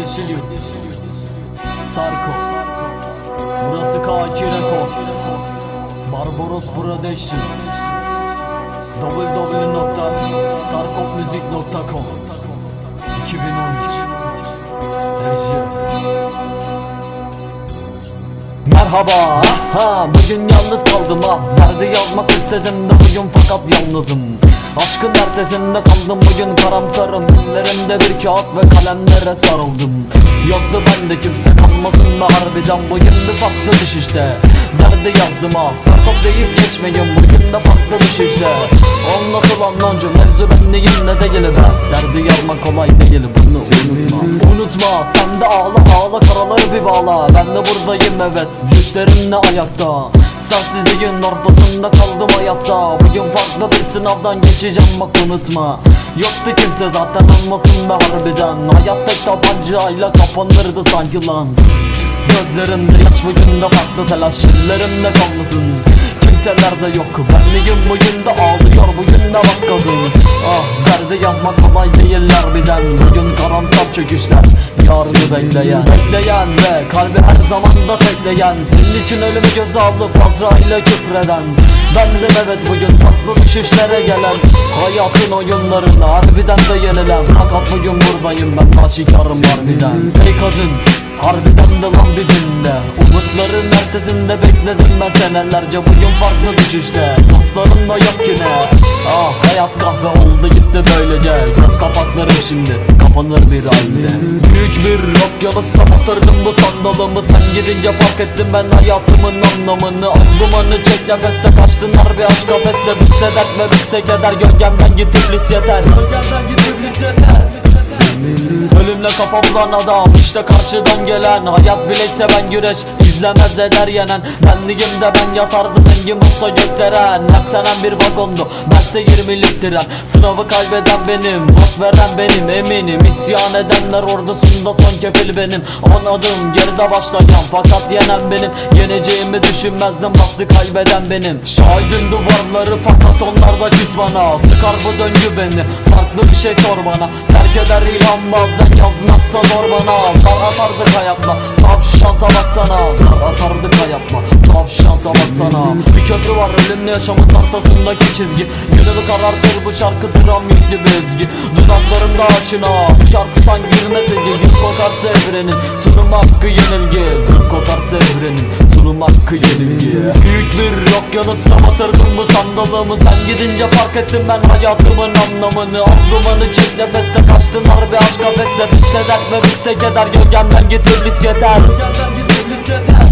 Yeşil Yurt Sarko. Burası K2 Rekord Barbaros Production www.sarkopmuzik.com 2013 Reji. Merhaba. Ha bugün yalnız kaldım. Ha Derdi yazmak istedim de bugün fakat yalnızım Aşkın ertesinde kaldım bugün karamsarım. Ellerimde bir kağıt ve kalemlere sarıldım. Yoktu bende kimse kalmasın da harbiden bugün bir farklı düşüşte. Derdi yazdım ha sarkop deyip geçmeyin bugün de farklı düşüşte. Anlatılan önce mevzu ben değil ne değil be Derdi yazmak kolay değil bunu unutma. Unutma sen de ağla ağla karaları bir bağla. Ben de buradayım evet. Düşlerimle ayakta Sensizliğin ortasında kaldım hayatta. Bugün farklı bir sınavdan geçeceğim bak unutma. Yoktu kimse zaten olmasın be harbiden. Hayatta tabancayla kapanırdı sanki lan. Gözlerimde yaş bugün de farklı telaş Ellerimde kalmasın Kimseler de yok Benliğim de ağlıyor bugün de bak kadın. Ah derdi yapmak kolay değil harbiden Bugün karamsar çöküşler Yarını bekleyen. Bekleyen ve kalbi her zaman da tekleyen Senin için ölümü göze alıp Azrail'e küfreden. Bendim evet bugün farklı düşüşlere gelen. Hayatın oyunlarını harbiden de yenilen Fakat bugün buradayım ben aşikarım harbiden. Ey kadın Harbiden de lan bir günde. Umutların ertesinde bekledim ben senelerce. Bugün farklı düşüşte. Dostlarım da yok yine. Ah hayat kahve oldu gitti böylece. Göz kapaklarım şimdi kapanır bir halde. Büyük bir okyanusla batırdım bu sandalımı. Sen gidince fark ettim ben hayatımın anlamını. Aldım anı çek nefeste kaçtılar bir aşk kafeste Bitse dert ve bitse keder gölgemden git iblis yeter. Gölgemden git iblis yeter Ölümle kafamdan adam işte karşıdan gelen. Hayat bilekse ben güreş izlemez eder yenen. Benliğimde ben yatardım rengim olsa gökdelen Hep bir vagondu bense 20'lik tren. Sınavı kaybeden benim Bak veren benim. Eminim İsyan edenler ordusunda son kefil benim. On adım geride başlayan fakat yenen benim. Yeneceğimi düşünmezdim bastı kaybeden benim. Şahidim duvarları fakat onlar da küs bana. Sıkar bu döngü beni farklı bir şey sor bana. Terk eder ilham bazen yazmazsa zor bana. Dar atardık hayatla Tavşansa baksana Dar atardık hayatla Tavşansa baksana Bir köprü var ölümle yaşamın tahtasındaki çizgi. Günümü karartır bu şarkı dram yüklü bir ezgi. Dudaklarımda aşina Bu şarkı sanki bir mesajı Gül kokarsa evrenin Sunum hakkı yenilgi. Gül kokarsa evrenin Sunum hakkı yenilgi Büyük bir okyanusla batırdım bu sandalımı. Sen gidince fark ettim ben hayatımın anlamını. Aldım anı çek nefeste kaçtılar bir aşk kafeste. Bitse dert ve bitse keder gölgemden git iblis yeter. Gölgemden git iblis yeter